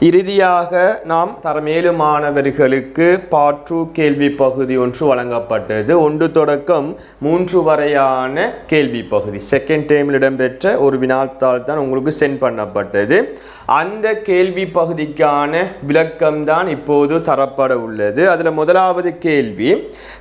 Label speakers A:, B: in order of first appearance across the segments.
A: இறுதியாக நாம் தரமேலு மாணவர்களுக்கு பாற்று கேள்வி பகுதி ஒன்று வழங்கப்பட்டது. ஒன்று தொடக்கம் மூன்று வரையான கேள்வி பகுதி. செகண்ட் டேமில் இடம்பெற்ற ஒரு வினாத்தாள் தான் உங்களுக்கு சென்ட் பண்ணப்பட்டது. அந்த கேள்வி பகுதிக்கான விளக்கம் தான் இப்போது தரப்பட உள்ளது. அதில் முதலாவது கேள்வி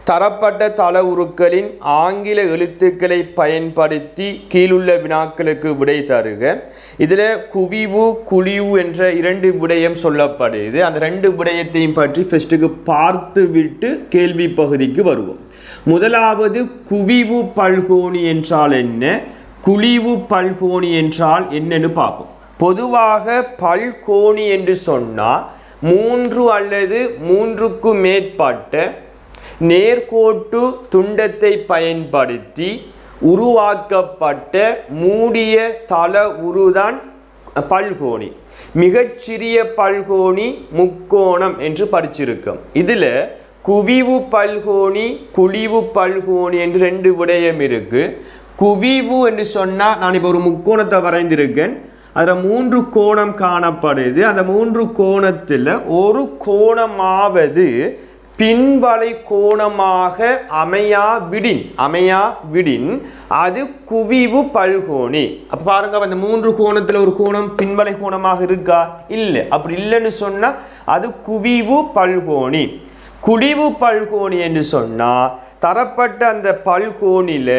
A: தரப்பட்ட தள உருக்களின் ஆங்கில எழுத்துக்களை பயன்படுத்தி கீழுள்ள வினாக்களுக்கு விடை தருக. இதில் குவிவு குழிவு என்ற இரண்டு விடயம் சொல்லப்படுது. அந்த ரெண்டு விடயத்தையும் பற்றி ஃபர்ஸ்ட்டுக்கு பார்த்து விட்டு கேள்வி பகுதிக்கு வருவோம். முதலாவது குவிவு பல்கோணி என்றால் என்ன? குழிவு பல்கோணி என்றால் என்னன்னு பார்ப்போம். பொதுவாக பல்கோணி என்று சொன்னால் மூன்று அல்லது மூன்றுக்கு மேற்பட்ட நேர்கோட்டு துண்டத்தை பயன்படுத்தி உருவாக்கப்பட்ட மூடிய தள உருதான் பல்கோணி. மிகச்சிறிய பல்கோணி முக்கோணம் என்று படிச்சிருக்கோம். இதில் குவிவு பல்கோணி குழிவு பல்கோணி என்று ரெண்டு விடயம் இருக்கு. குவிவு என்று சொன்னால் நான் இப்போ ஒரு முக்கோணத்தை வரைந்திருக்கேன். அதில் மூன்று கோணம் காணப்படுது. அந்த மூன்று கோணத்தில் ஒரு கோணமாவது பின்வளை கோணமாக அமையா விடின் அமையா விடின் அது குவிவு பல்கோணி அப்ப பாருங்க அந்த மூன்று கோணத்துல ஒரு கோணம் பின்வளை கோணமாக இருக்கா? இல்லை. அப்படி இல்லைன்னு சொன்னா அது குவிவு பல்கோணி குழிவு பல்கோணி என்று சொன்னால் தரப்பட்ட அந்த பல்கோணில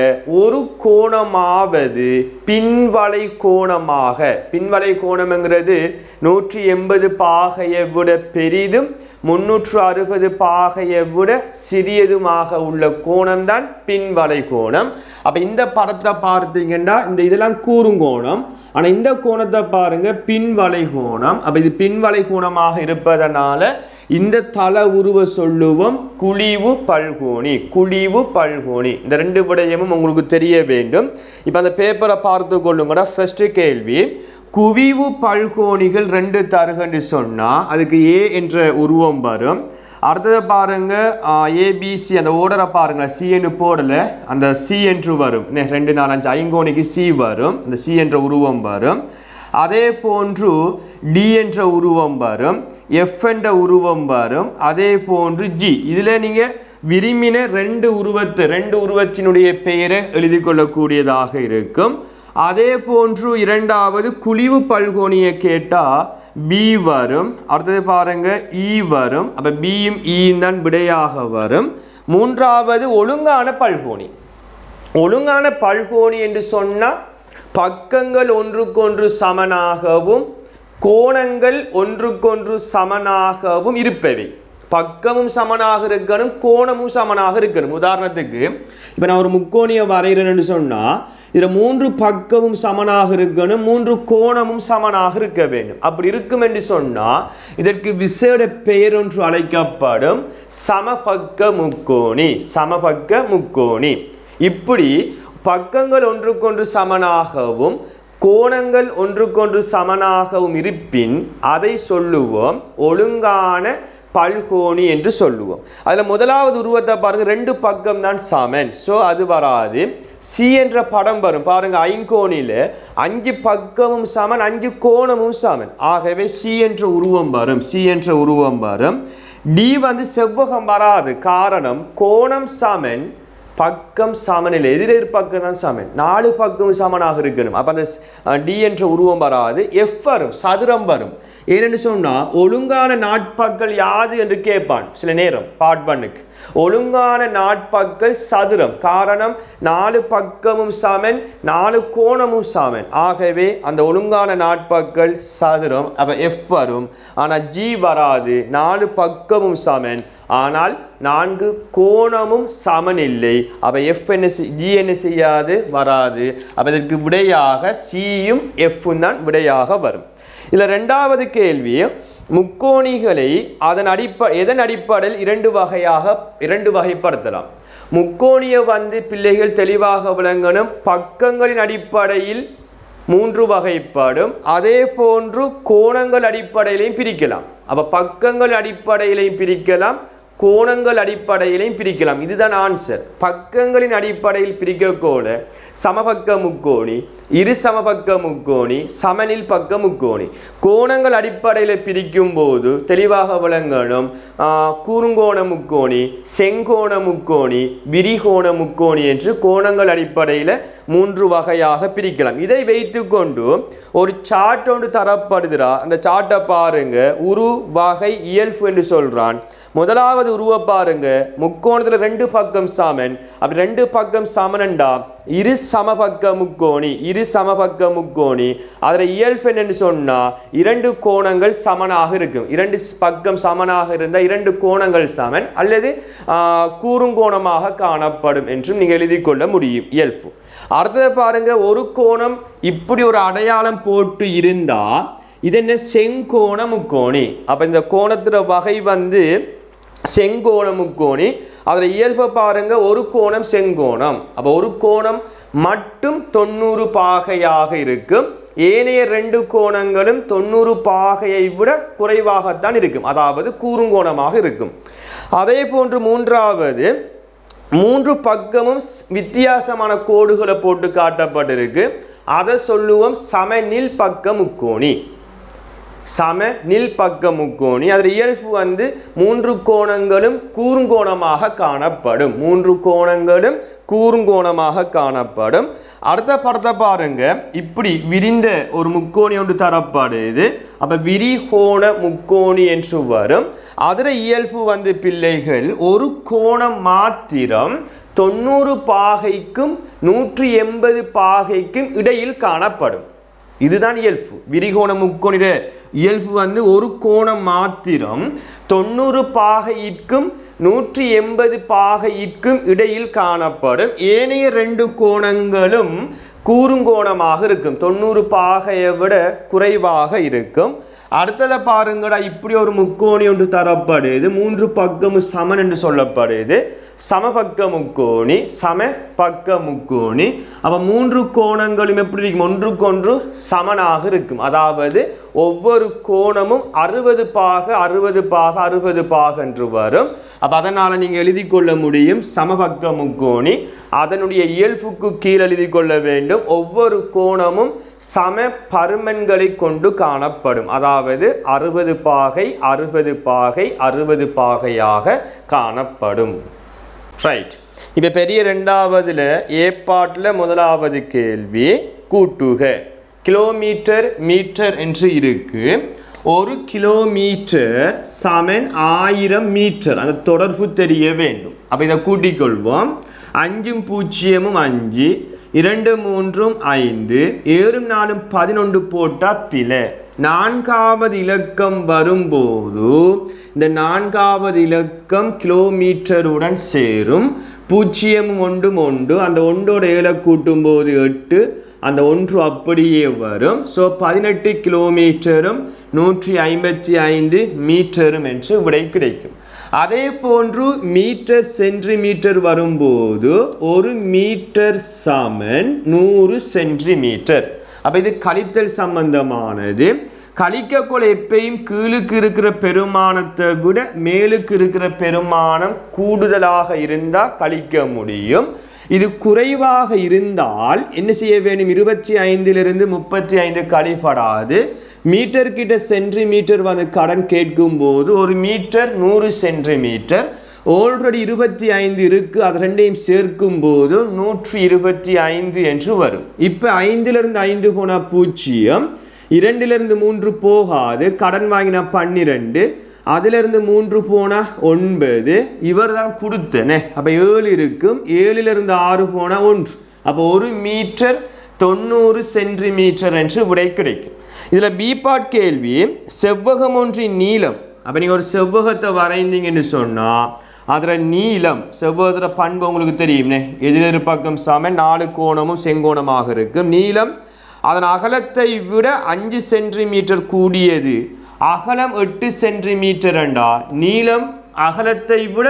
A: ஒரு கோணமாவது பின்வளை கோணமாக பின்வளை கோணம்ங்கிறது நூற்றி எண்பது பாகையை விட பெரிதும் முன்னூற்று அறுபது பாகையை விட சிறியதுமாக உள்ள கோணம்தான் பின்வளை கோணம். அப்போ இந்த படத்தை பார்த்தீங்கன்னா இந்த இதெல்லாம் கூறுங்கோணம் ஆனால் இந்த கோணத்தை பாருங்கள் பின்வலை கோணம். அப்போ இது பின்வலை கோணமாக இருப்பதனால இந்த தல உருவ சொல்லுவோம் குழிவு பல்கோணி குழிவு பல்கோணி. இந்த ரெண்டு விடயமும் உங்களுக்கு தெரிய வேண்டும். இப்போ அந்த பேப்பரை பார்த்து கொள்ளுங்கடா. ஃபஸ்ட்டு கேள்வி குவிவு பல்கோணிகள் ரெண்டு தருகன்னு சொன்னால் அதுக்கு ஏ என்ற உருவம் வரும். அடுத்தது பாருங்கள் ஏபிசி அந்த ஓடரை பாருங்கள் சின்னு போடலை அந்த சி என்று வரும். ரெண்டு நாலஞ்சு ஐங்கோணிக்கு சி வரும். அந்த சி என்ற உருவம் வரும் அதே போன்று டி என்ற உருவம் வரும் எஃப் என்ற உருவம் வரும் அதே போன்று ஜி இதில் நீங்கள் விரும்பின ரெண்டு உருவத்து ரெண்டு உருவத்தினுடைய பெயரை எழுதி கொள்ளக்கூடியதாக இருக்கும். அதே போன்று இரண்டாவது குழிவு பல்கோணியை கேட்டால் பி வரும். அடுத்தது பாருங்க இ வரும். அப்போ பியும் இயும் e தான் விடையாக வரும். மூன்றாவது ஒழுங்கான பல்கோணி. ஒழுங்கான பல்கோணி என்று சொன்னால் பக்கங்கள் ஒன்றுக்கொன்று சமனாகவும் கோணங்கள் ஒன்றுக்கொன்று சமனாகவும் இருப்பவை. பக்கமும் சமனாக இருக்கணும் கோணமும் சமனாக இருக்கணும். உதாரணத்துக்கு இப்போ நான் ஒரு முக்கோணியை வரைகிறேன்னு சொன்னால் இதில் மூன்று பக்கமும் சமனாக இருக்கணும் மூன்று கோணமும் சமனாக இருக்க வேண்டும். அப்படி இருக்கும் என்று சொன்னால் இதற்கு விசேட பெயர் ஒன்று அழைக்கப்படும் சமபக்க முக்கோணி சமபக்க முக்கோணி. இப்படி பக்கங்கள் ஒன்றுக்கொன்று சமனாகவும் கோணங்கள் ஒன்றுக்கொன்று சமனாகவும் இருப்பின் அதை சொல்லுவோம் ஒழுங்கான பல்கோணி என்று சொல்லுவோம். அதில் முதலாவது உருவத்தை பாருங்கள் ரெண்டு பக்கம் தான் சமன். ஸோ அது வராது. சி என்ற படம் வரும். பாருங்கள் ஐங்கோணியில் அஞ்சு பக்கமும் சமன் அஞ்சு கோணமும் சமன். ஆகவே சி என்ற உருவம் வரும். சி என்ற உருவம் வரும். டி வந்து செவ்வகம் வராது. காரணம் கோணம் சமன் பக்கம் சமநிலை எதிரெதிர் பக்கம் தான் சமன். நாலு பக்கம் சமனாக இருக்கணும். அப்போ அந்த டி என்ற உருவம் வராது. எஃப் வரும் சதுரம் வரும். ஏனென்று சொன்னால் ஒழுங்கான நாட்பக்கள் யாது என்று கேட்பான். சில நேரம் பாட்பண்ணுக்கு ஒழுங்கான நாட்பக்கள் சதுரம். காரணம் நாலு பக்கமும் சமன் நாலு கோணமும் சமன். ஆகவே அந்த ஒழுங்கான நாட்பக்கள் சதுரம் அப்போ எஃப் வரும். ஆனால் ஜி வராது. நாலு பக்கமும் சமன். ஆனால் நான்கு கோணமும் சமனில்லை. அப்போ எஃப் என்ன செய்- ஜி என்ன செய்யாது? வராது. அப்போ இதற்கு விடையாக சியும் எஃப்பும் தான் விடையாக வரும். இதில் ரெண்டாவது கேள்வி முக்கோணிகளை அதன் அடிப்ப எதன் அடிப்படையில் இரண்டு வகையாக இரண்டு வகைப்படுத்தலாம்? முக்கோணியை வந்து பிள்ளைகள் தெளிவாக விளங்கணும். பக்கங்களின் அடிப்படையில் மூன்று வகைப்படும். அதே போன்று கோணங்கள் அடிப்படையிலையும் பிரிக்கலாம். அப்போ பக்கங்கள் அடிப்படையிலையும் பிரிக்கலாம். கோணங்கள் அடிப்படையிலையும் பிரிக்கலாம். இதுதான் ஆன்சர் பக்கங்களின் அடிப்படையில் பிரிக்கக்கோல சமபக்க முக்கோணி இரு சமபக்க முக்கோணி சமனில் பக்க முக்கோணி. கோணங்கள் அடிப்படையில் பிரிக்கும் போது தெளிவாக விளங்கணும். குறுங்கோண முக்கோணி செங்கோண முக்கோணி விரிகோண முக்கோணி என்று கோணங்கள் அடிப்படையில் மூன்று வகையாக பிரிக்கலாம். இதை வைத்துக்கொண்டு ஒரு சார்ட் ஒன்று தரப்படுகிறா அந்த சார்ட்டை பாருங்க. உரு வகை இயல்பு என்று சொல்றான். முதலாவது உருவ பாருங்க. முக்கோணத்துல ரெண்டு பக்கம் சாமன் அப்படி ரெண்டு பக்கம் சமனண்டா இரு சமபக்க முக்கோணி இரு சமபக்க முக்கோணி. அதுல இயல்பு என்னன்னு சொன்னா இரண்டு கோணங்கள் சமனாக இருக்கும். இரண்டு பக்கம் சமனாக இருந்தால் இரண்டு கோணங்கள் சமன் அல்லது ஆஹ், கூறுங்கோணமாக காணப்படும் என்றும் நீங்கள் எழுதி கொள்ள முடியும். இயல்பு. அடுத்தது பாருங்க ஒரு கோணம் இப்படி ஒரு அடையாளம் போட்டு இருந்தா இது என்ன செங்கோண முக்கோணி. அப்ப இந்த கோணத்துல வகை வந்து செங்கோணம் முக்கோணி. அதில் இயல்பை பாருங்கள் ஒரு கோணம் செங்கோணம். அப்போ ஒரு கோணம் மட்டும் தொண்ணூறு பாகையாக இருக்கும் ஏனைய ரெண்டு கோணங்களும் தொண்ணூறு பாகையை விட குறைவாகத்தான் இருக்கும். அதாவது கூறுங்கோணமாக இருக்கும். அதே போன்று மூன்றாவது மூன்று பக்கமும் ஸ்- வித்தியாசமான கோடுகளை போட்டு காட்டப்பட்டிருக்கு. அதை சொல்லுவோம் சமநில் பக்க முக்கோணி. சம நில் பக்க முக்கோணி அதில் இயல்பு வந்து மூன்று கோணங்களும் கூறுங்கோணமாக காணப்படும். மூன்று கோணங்களும் கூறுங்கோணமாக காணப்படும். அடுத்த படத்தை பாருங்க. இப்படி விரிந்த ஒரு முக்கோணி ஒன்று தரப்படுது. அப்போ விரிகோண முக்கோணி என்று வரும். அதில் இயல்பு வந்து பிள்ளைகள் ஒரு கோணம் மாத்திரம் தொண்ணூறு பாகைக்கும் நூற்றி எண்பது பாகைக்கும் இடையில் காணப்படும். இதுதான் இயல்பு. விரிகோண முக்கோணிட இயல்பு வந்து ஒரு கோணம் மாத்திரம் தொண்ணூறு பாகையிற்கும் நூற்றி எண்பது பாகையிற்கும் இடையில் காணப்படும். ஏனைய ரெண்டு கோணங்களும் கூறுங்கோணமாக இருக்கும். தொண்ணூறு பாகையை விட குறைவாக இருக்கும். அடுத்ததை பாருங்கடா இப்படி ஒரு முக்கோணி ஒன்று தரப்படுது. மூன்று பக்கமும் சமன் என்று சொல்லப்படுது. சமபக்க முக்கோணி சம பக்க முக்கோணி. அப்போ மூன்று கோணங்களும் எப்படி இருக்கும்? ஒன்றுக்கொன்று சமனாக இருக்கும். அதாவது ஒவ்வொரு கோணமும் அறுபது பாக அறுபது பாக அறுபது பாக என்று வரும். அப்போ அதனால் நீங்கள் எழுதி கொள்ள முடியும் சமபக்க முக்கோணி. அதனுடைய இயல்புக்கு கீழே எழுதி கொள்ள வேண்டும். ஒவ்வொரு கோணமும் சம பருமன்களை கொண்டு காணப்படும். அதாவது அறுபது பாகை அறுபது பாகை அறுபது பாகையாக காணப்படும். ரைட் இப்போ பெரிய ரெண்டாவதுல ஏற்பாட்டில் முதலாவது கேள்வி கூட்டுக. கிலோமீட்டர் மீட்டர் என்று இருக்கு. ஒரு கிலோமீட்டர் சமன் ஆயிரம் மீட்டர். அந்த தொடர்பு தெரிய வேண்டும். அப்போ இதை கூட்டிக் கொள்வோம். அஞ்சும் பூஜ்ஜியமும் அஞ்சு. இரண்டு மூன்றும் ஐந்து ஏழும் நாலும் பதினொன்று போட்டா பிழை. நான்காவது இலக்கம் வரும்போது இந்த நான்காவது இலக்கம் கிலோமீட்டருடன் சேரும். பூஜ்ஜியமும் ஒன்றும் ஒன்று அந்த ஒன்றோட ஏழை கூட்டும் போது எட்டு அந்த ஒன்று அப்படியே வரும். ஸோ பதினெட்டு கிலோமீட்டரும் நூற்றி ஐம்பத்தி ஐந்து மீட்டரும் என்று விடை கிடைக்கும். அதே போன்று மீட்டர் சென்டிமீட்டர் வரும்போது ஒரு மீட்டர் சமன் நூறு சென்டிமீட்டர் அப்போ இது கழித்தல் சம்பந்தமானது. கழிக்கக்குள்ள எப்பயும் கீழுக்கு இருக்கிற பெருமானத்தை விட மேலுக்கு இருக்கிற பெருமானம் கூடுதலாக இருந்தால் கழிக்க முடியும். இது குறைவாக இருந்தால் என்ன செய்ய வேண்டும்? இருபத்தி ஐந்திலிருந்து முப்பத்தி ஐந்து கழிப்படாது. மீட்டர் கிட்ட சென்டிமீட்டர் வந்து கடன் கேட்கும் போது ஒரு மீட்டர் நூறு சென்டிமீட்டர். ஆல்ரெடி இருபத்தி ஐந்து இருக்கு அது ரெண்டையும் சேர்க்கும் போது நூற்றி இருபத்தி ஐந்து என்று வரும். இப்போ ஐந்திலிருந்து ஐந்து போனா பூஜ்ஜியம் இரண்டிலிருந்து மூன்று போகாது கடன் வாங்கினா பன்னிரெண்டு அதிலிருந்து மூன்று போனா ஒன்பது இவர் தான் கொடுத்தனே. அப்ப ஏழு இருக்கும் ஏழிலிருந்து ஆறு போனா ஒன்று. அப்போ ஒரு மீட்டர் தொண்ணூறு சென்டிமீட்டர் என்று விடை கிடைக்கும். இதில் பீபாட் கேள்வி செவ்வகம் ஒன்றின் நீளம். அப்போ நீங்கள் ஒரு செவ்வகத்தை வரைந்தீங்கன்னு சொன்னால் அதில் நீளம் செவ்வகத்தில் பண்பு உங்களுக்கு தெரியும்னே? எதிரெதிர் பக்கம் சம நாலு கோணமும் செங்கோணமாக இருக்கும். நீளம் அதன் அகலத்தை விட அஞ்சு சென்டிமீட்டர் கூடியது. அகலம் எட்டு சென்டிமீட்டர் என்றால் நீளம் அகலத்தை விட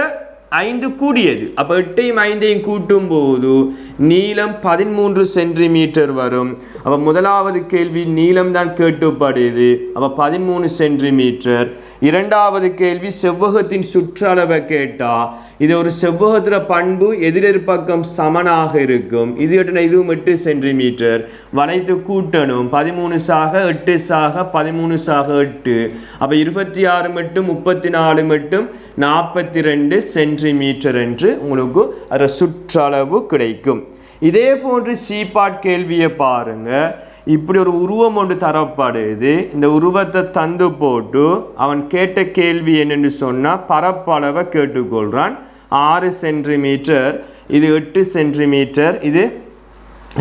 A: ஐந்து கூடியது. அப்போ எட்டையும் ஐந்தையும் கூட்டும் போது நீளம் பதிமூன்று சென்டிமீட்டர் வரும். அப்போ முதலாவது கேள்வி நீளம் தான் கேட்டுப்படுது. அப்போ பதிமூணு சென்டிமீட்டர். இரண்டாவது கேள்வி செவ்வகத்தின் சுற்றளவை கேட்டா இது ஒரு செவ்வகத்துல பண்பு எதிரெற்பக்கம் சமனாக இருக்கும். இது எட்டுனா இதுவும் எட்டு சென்டிமீட்டர். வளைத்து கூட்டணும். பதிமூணு சாக எட்டு சாக பதிமூணு சாக எட்டு. அப்போ இருபத்தி ஆறு மட்டும் முப்பத்தி நாலு மட்டும் நாற்பத்தி ரெண்டு சென்டிமீட்டர் என்று உங்களுக்கு அதோட சுற்றளவு கிடைக்கும். இதே போன்று சீபாட் கேள்வியை பாருங்க. இப்படி ஒரு உருவம் ஒன்று தரப்படுது. இந்த உருவத்தை தந்து போட்டு அவன் கேட்ட கேள்வி என்னென்னு சொன்னா பரப்பளவை கேட்டுக்கொள்கிறான் ஆறு சென்டிமீட்டர் இது எட்டு சென்டிமீட்டர் இது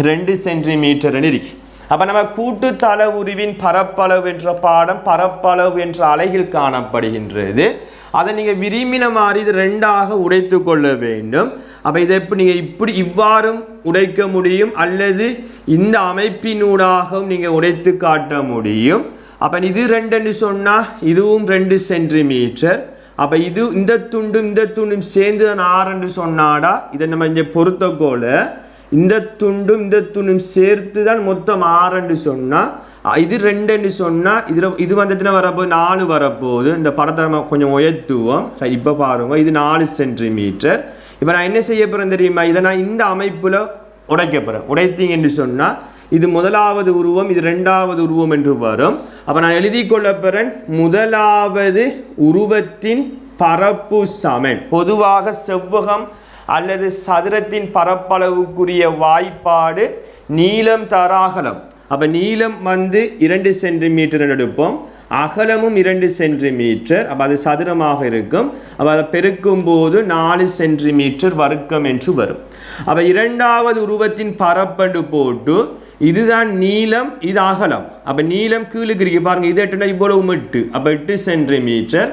A: ரெண்டு சென்டிமீட்டர்னு இருக்கு. அப்போ நம்ம கூட்டு தள உருவின் பரப்பளவு என்ற பாடம் பரப்பளவு என்ற அலகில் காணப்படுகின்றது. அதை நீங்கள் விரும்பின மாதிரி இது ரெண்டாக உடைத்து கொள்ள வேண்டும். அப்போ இதை எப்படி நீங்கள் இப்படி இவ்வாறும் உடைக்க முடியும்? அல்லது இந்த அமைப்பினூடாகவும் நீங்கள் உடைத்து காட்ட முடியும்? அப்போ இது ரெண்டுன்னு சொன்னால் இதுவும் ரெண்டு சென்டிமீட்டர். அப்போ இது இந்த துண்டும் இந்த துண்டும் சேர்ந்து தான் ஆறுன்னு சொன்னாடா இதை நம்ம இங்கே பொறுத்த கோலை இந்த துண்டும் இந்த துண்டும் சேர்த்து தான் மொத்தம் ஆறுன்னு சொன்னால் இது ரெண்டுன்னு சொன்னால் இதில் இது வந்ததுன்னா வரப்போது நாலு வரப்போகுது. இந்த படத்தை நம்ம கொஞ்சம் உயர்த்துவோம். இப்போ பாருங்க. இது நாலு சென்டிமீட்டர். இப்போ நான் என்ன செய்ய போகிறேன் தெரியுமா? இதை நான் இந்த அமைப்பில் உடைக்க உடைத்தீங்க உடைத்தீங்கன்னு சொன்னால் இது முதலாவது உருவம் இது ரெண்டாவது உருவம் என்று வரும். அப்போ நான் எழுதி கொள்ள முதலாவது உருவத்தின் பரப்பு சமன். பொதுவாக செவ்வகம் அல்லது சதுரத்தின் பரப்பளவுக்குரிய வாய்ப்பாடு நீளம் தர அகலம். அப்போ நீளம் வந்து இரண்டு சென்டிமீட்டர் எடுப்போம். அகலமும் இரண்டு சென்டிமீட்டர். அப்போ அது சதுரமாக இருக்கும். அப்போ அதை பெருக்கும் போது நாலு சென்டிமீட்டர் வர்க்கம் என்று வரும். அப்போ இரண்டாவது உருவத்தின் பரப்பண்டு போட்டு இதுதான் நீளம் இது அகலம். அப்போ நீளம் கீழுக்கு இருக்கு. பாருங்கள் இது எட்டுனா இவ்வளவு எட்டு. அப்போ எட்டு சென்டிமீட்டர்.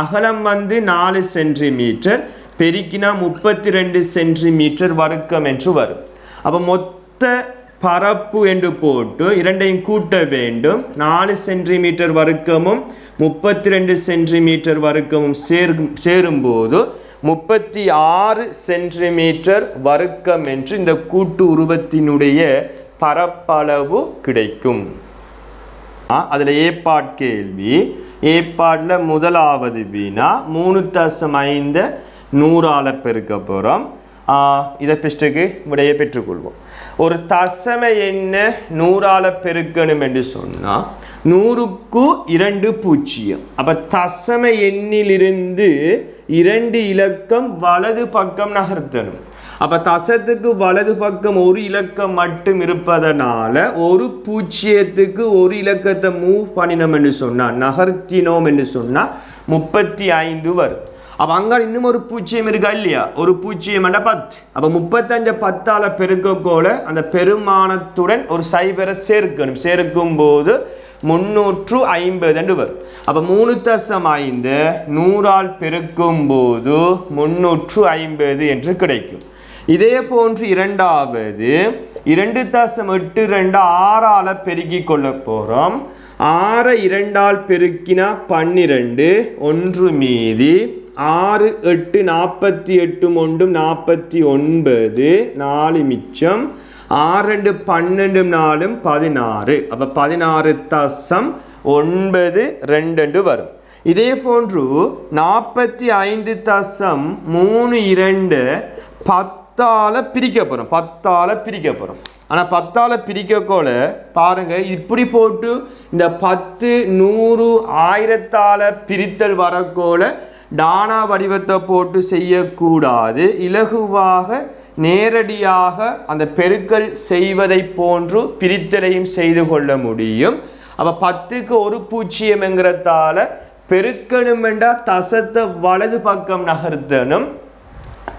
A: அகலம் வந்து நாலு சென்டிமீட்டர். பெருக்கினா முப்பத்தி ரெண்டு சென்டிமீட்டர் வர்க்கம் என்று வரும். அப்போ மொத்த பரப்பு என்று போட்டு இரண்டையும் கூட்ட வேண்டும். நாலு சென்டிமீட்டர் வர்க்கமும் முப்பத்தி ரெண்டு சென்டிமீட்டர் வர்க்கமும் சேரும் சேரும்போது முப்பத்தி ஆறு சென்டிமீட்டர் வர்க்கம் என்று இந்த கூட்டு உருவத்தினுடைய பரப்பளவு கிடைக்கும். அதில் ஏப்பாட் கேள்வி. ஏப்பாட்டில் முதலாவது வீணா மூணு தசம் ஐந்து நூறால பெருக்க போகிறோம் இதை பிஸ்டுக்கு விடையை பெற்றுக்கொள்வோம். ஒரு தசம என்ன நூறால பெருக்கணும் என்று சொன்னா நூறுக்கு இரண்டு பூஜ்ஜியம். அப்ப தசம எண்ணிலிருந்து இரண்டு இலக்கம் வலது பக்கம் நகர்த்தணும். அப்ப தசத்துக்கு வலது பக்கம் ஒரு இலக்கம் மட்டும் இருப்பதனால ஒரு பூஜ்ஜியத்துக்கு ஒரு இலக்கத்தை மூவ் பண்ணினோம் என்று சொன்னா நகர்த்தினோம் என்று சொன்னா முப்பத்தி ஐந்து வரும். அப்போ அங்கே இன்னும் ஒரு பூஜ்ஜியம் இருக்கா இல்லையா? ஒரு பூஜ்ஜியம் என்ற பத்து அப்போ முப்பத்தஞ்ச பத்தால் பெருக்கக்கோல அந்த பெருமானத்துடன் ஒரு சைபரை சேர்க்கணும். சேர்க்கும் போது முன்னூற்று ஐம்பது என்று வரும். அப்போ மூணு தசம் ஐந்து நூறால் பெருக்கும் போது முன்னூற்று ஐம்பது என்று கிடைக்கும். இதே போன்று இரண்டாவது இரண்டு தசம் எட்டு ரெண்டு ஆறால் பெருக்கி கொள்ள போகிறோம் ஆறை இரண்டால் பெருக்கினா பன்னிரண்டு ஒன்று மீதி ஆறு எட்டு நாற்பத்தி எட்டு ஒன்றும் நாற்பத்தி ஒன்பது நாலு மிச்சம். ஆறு ரெண்டு பன்னெண்டு நாலும் பதினாறு. அப்போ பதினாறு தசம் ஒன்பது ரெண்டு வரும். இதே போன்று நாற்பத்தி ஐந்து தசம் மூணு இரண்டு பத்தால பிரிக்க போகிறோம் பத்தால் பிரிக்க போகிறோம் ஆனால் பத்தால் பிரிக்கக்கோல பாருங்க இப்படி போட்டு இந்த பத்து நூறு ஆயிரத்தால் பிரித்தல் வரக்கோல டானா வடிவத்தை போட்டு செய்யக்கூடாது. இலகுவாக நேரடியாக அந்த பெருக்கல் செய்வதை போன்று பிரித்தலையும் செய்து கொள்ள முடியும். அப்போ பத்துக்கு ஒரு பூஜ்ஜியம்ங்கிறதால பெருக்கணும் என்றால் தசத்தை வலது பக்கம் நகர்த்தணும்.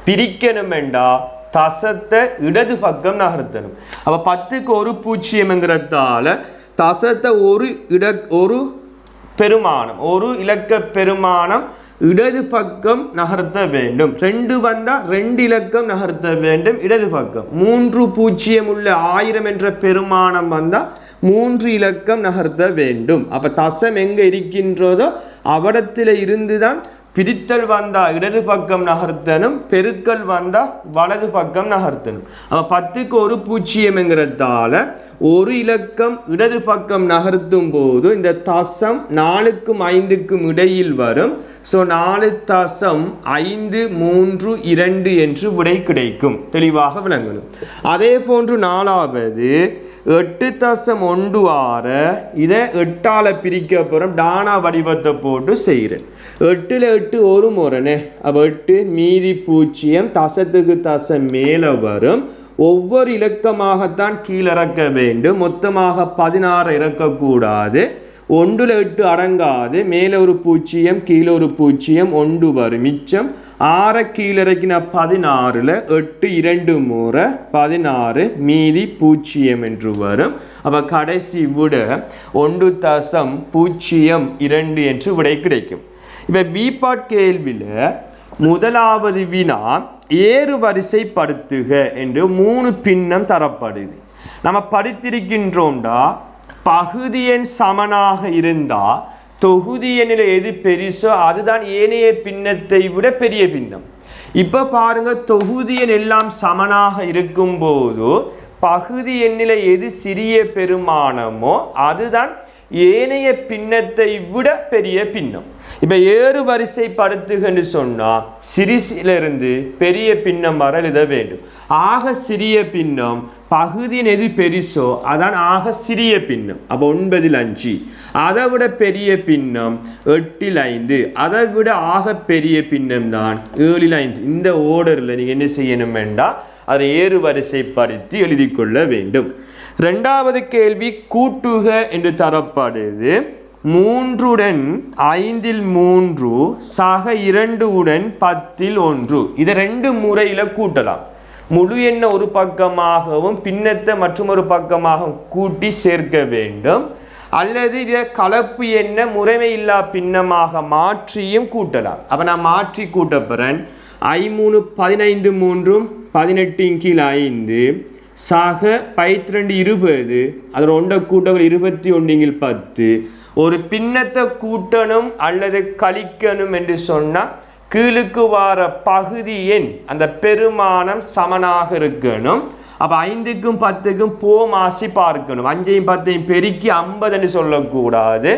A: பிரிக்கணும் என்றால் தசத்தை இடது பக்கம் நகர்த்தணும். அப்ப பத்துக்கு ஒரு பூச்சியம்ங்கிறதால தசத்தை ஒரு இட ஒரு பெருமானம் ஒரு இலக்க பெருமானம் இடது பக்கம் நகர்த்த வேண்டும். ரெண்டு வந்தா ரெண்டு இலக்கம் நகர்த்த வேண்டும் இடது பக்கம். மூன்று பூஜ்ஜியம் உள்ள ஆயிரம் என்ற பெருமானம் வந்தா மூன்று இலக்கம் நகர்த்த வேண்டும். அப்ப தசம் எங்க இருக்கின்றதோ அவடத்தில் இருந்துதான் பிரித்தல் வந்தா இடது பக்கம் நகர்த்தனும் பெருக்கல் வந்தா வலது பக்கம் நகர்த்தனும் அப்போ பத்துக்கு ஒரு பூச்சியம்ங்கிறதால ஒரு இலக்கம் இடது பக்கம் நகர்த்தும் போது இந்த தசம் நாலுக்கும் ஐந்துக்கும் இடையில் வரும். ஸோ நாலு தசம் ஐந்து மூன்று இரண்டு என்று விடை கிடைக்கும். தெளிவாக விளங்கணும். அதே போன்று நாலாவது எட்டு தசம் ஒன்று ஆறு இதை எட்டால பிரிக்க போகிறோம் டானா வடிவத்தை போட்டு செய்கிறேன். எட்டில் எட்டு ஒரு முறைனே அப்போ எட்டு மீதி பூச்சியம் தசத்துக்கு தசம் மேலே வரும். ஒவ்வொரு இலக்கமாகத்தான் கீழிறக்க வேண்டும். மொத்தமாக பதினாறு இறக்கக்கூடாது. ஒன்றுல எட்டு அடங்காது. மேலே ஒரு பூச்சியம் கீழே ஒரு பூச்சியம் ஒன்று வரும். மிச்சம் ஆற கீழிறக்கின பதினாறுல எட்டு இரண்டு முறை பதினாறு மீதி பூஜ்ஜியம் என்று வரும். அப்ப கடைசி விட ஒன்று தசம் பூஜ்ஜியம் இரண்டு என்று விடை கிடைக்கும். இப்ப பிபாட் கேள்வியில முதலாவது வினா ஏறு வரிசைப்படுத்துக என்று மூணு பின்னம் தரப்படுது. நம்ம படித்திருக்கின்றோம்டா பகுதி சமனாக இருந்தா தொகுதி எண்ணில் எது பெருசோ அதுதான் ஏனைய பின்னத்தை விட பெரிய பின்னம். இப்ப பாருங்க தொகுதி எண் எல்லாம் சமனாக இருக்கும்போது பகுதி எண்ணில் எது சிறிய பெருமானமோ அதுதான் ஏனைய பின்னத்தை விட பெரிய பின்னம். இப்ப ஏறு வரிசை படுத்துகன்னு சொன்னால் சிறிசிலிருந்து பெரிய பின்னம் வர எழுத வேண்டும். ஆக சிறிய பின்னம் பகுதியின் எது பெரிசோ அதான் ஆக சிறிய பின்னம். அப்போ ஒன்பதில் அஞ்சு. அதை விட பெரிய பின்னம் எட்டில் ஐந்து. அதை விட ஆக பெரிய பின்னம் தான் ஏழில் ஐந்து. இந்த ஓர்டரில் நீங்க என்ன செய்யணும் வேண்டாம் அதை ஏறு வரிசைப்படுத்தி எழுதி கொள்ள வேண்டும். ரெண்டாவது கேள்வி கூட்டுக என்று தரப்படுது. மூன்றுடன் ஐந்தில் மூன்று சக இரண்டு உடன் பத்தில் ஒன்று. இதை ரெண்டு முறையில் கூட்டலாம். முழு எண்ணை ஒரு பக்கமாகவும் பின்னத்தை மற்றும் ஒரு பக்கமாகவும் கூட்டி சேர்க்க வேண்டும். அல்லது இதை கலப்பு எண்ண முறைமை இல்லா பின்னமாக மாற்றியும் கூட்டலாம். அப்போ நான் மாற்றி கூட்டப்படுறேன் ஐ மூணு பதினைந்து மூன்றும் பதினெட்டின் கீழ் ஐந்து. சாக பைத்திரண்டு இருபது அதில் ஒன்றை கூட்டங்கள் இருபத்தி ஒன்றிங்கில் பத்து. ஒரு பின்னத்தை கூட்டணும் அல்லது கழிக்கணும் என்று சொன்னால் கீழுக்கு வார பகுதி எண் அந்த பெருமானம் சமனாக இருக்கணும். அப்போ ஐந்துக்கும் பத்துக்கும் போமாசி பார்க்கணும். அஞ்சையும் பத்தையும் பெருக்கி ஐம்பதுன்னு சொல்லக்கூடாது.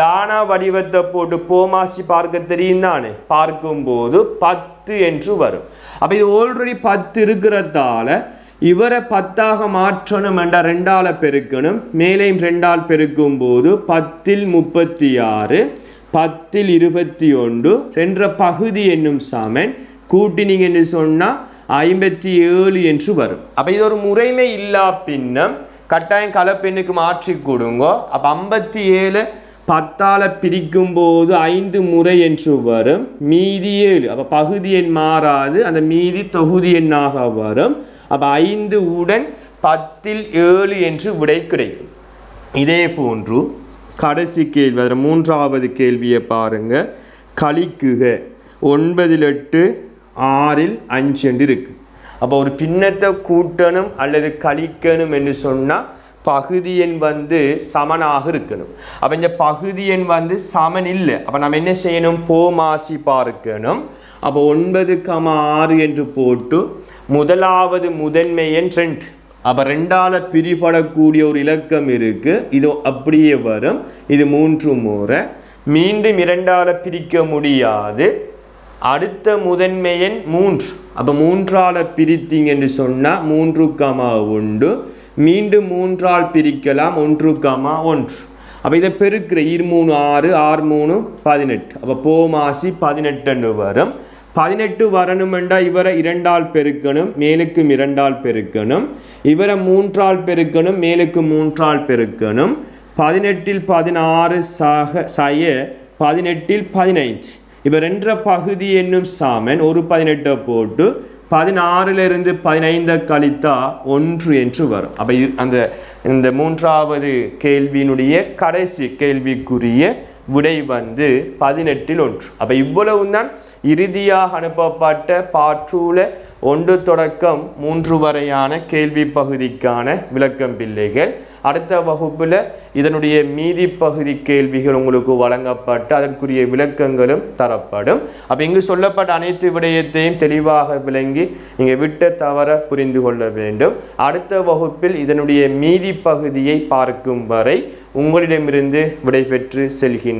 A: டானா வடிவத்தை போட்டு போமாசி பார்க்க தெரியும் தானே? பார்க்கும்போது பத்து என்று வரும். அப்போ இது ஆல்ரெடி பத்து இருக்கிறதால இவரை பத்தாக மாற்றணும் என்ற ரெண்டால பெருக்கணும். மேலேயும் ரெண்டால் பெருக்கும் போது பத்தில் முப்பத்தி ஆறு பத்தில் இருபத்தி ஒன்று ரென்ற பகுதி என்னும் சமன். கூட்டினீங்க என்று சொன்னால் ஐம்பத்தி ஏழு என்று வரும். அப்போ இது ஒரு முறைமை இல்லா பின்னம். கட்டாயம் கலப்பெண்ணுக்கு மாற்றி கொடுங்கோ. அப்போ ஐம்பத்தி ஏழு பத்தால பிரிக்கும் போது ஐந்து முறை என்று வரும். மீதி ஏழு. அப்போ பகுதி எண் மாறாது. அந்த மீதி தொகுதி எண்ணாக வரும். அப்போ ஐந்து உடன் பத்தில் ஏழு என்று விடை கிடைக்கும். இதே போன்று கடைசி கேள்வி அதில் மூன்றாவது கேள்வியை பாருங்க. கழிக்குக. ஒன்பதில் எட்டு ஆறில் அஞ்சு என்று இருக்கு. அப்போ ஒரு பின்னத்தை கூட்டணும் அல்லது கழிக்கணும் என்று சொன்னால் பகுதி எண் வந்து சமனாக இருக்கணும். அப்போ இந்த பகுதி எண் வந்து சமன் இல்லை. அப்போ நம்ம என்ன செய்யணும்? போமாசி பார்க்கணும். அப்போ ஒன்பது கமா ஆறு என்று போட்டு முதலாவது முதன்மை எண் ரெண்டு அப்போ ரெண்டால் பிரிபடக்கூடிய ஒரு இலக்கம் இருக்கு. இது அப்படியே வரும். இது மூன்று முறை. மீண்டும் இரண்டால் பிரிக்க முடியாது. அடுத்த முதன்மை எண் மூன்று. அப்போ மூன்றால பிரித்தீங்கன்னு சொன்னால் மூன்று கமா உண்டு. மீண்டும் மூன்றால் பிரிக்கலாம். ஒன்று கமா ஒன்று. அப்போ இதை பெருக்கிற இரு மூணு ஆறு ஆறு மூணு பதினெட்டு. அப்போ போமாசி பதினெட்டுன்னு வரும். பதினெட்டு வரணுமெண்டா இவரை இரண்டால் பெருக்கணும் மேலுக்கும் இரண்டால் பெருக்கணும். இவரை மூன்றால் பெருக்கணும் மேலுக்கு மூன்றால் பெருக்கணும். பதினெட்டில் பதினாறு சக சய பதினெட்டில் பதினைந்து. இப்போ ரெண்டரை பகுதி என்னும் சாமன் ஒரு பதினெட்டை போட்டு பதினாறிலிருந்து பதினைந்த கழித்தா ஒன்று என்று வரும். அப்போ அந்த இந்த மூன்றாவது கேள்வியினுடைய கடைசி கேள்விக்குரிய விடை வந்து பதினெட்டில் ஒன்று. அப்போ இவ்வளவு தான் இறுதியாக அனுப்பப்பட்ட பாற்றூல ஒன்று தொடக்கம் மூன்று வரையான கேள்வி பகுதிக்கான விளக்கம் பிள்ளைகள். அடுத்த வகுப்பில் இதனுடைய மீதி பகுதி கேள்விகள் உங்களுக்கு வழங்கப்பட்டு அதற்குரிய விளக்கங்களும் தரப்படும். அப்போ இங்கு சொல்லப்பட்ட அனைத்து விடயத்தையும் தெளிவாக விளங்கி நீங்கள் விட்ட தவற புரிந்து கொள்ள வேண்டும். அடுத்த வகுப்பில் இதனுடைய மீதி பகுதியை பார்க்கும் வரை உங்களிடமிருந்து விடைபெற்று செல்கின்றேன்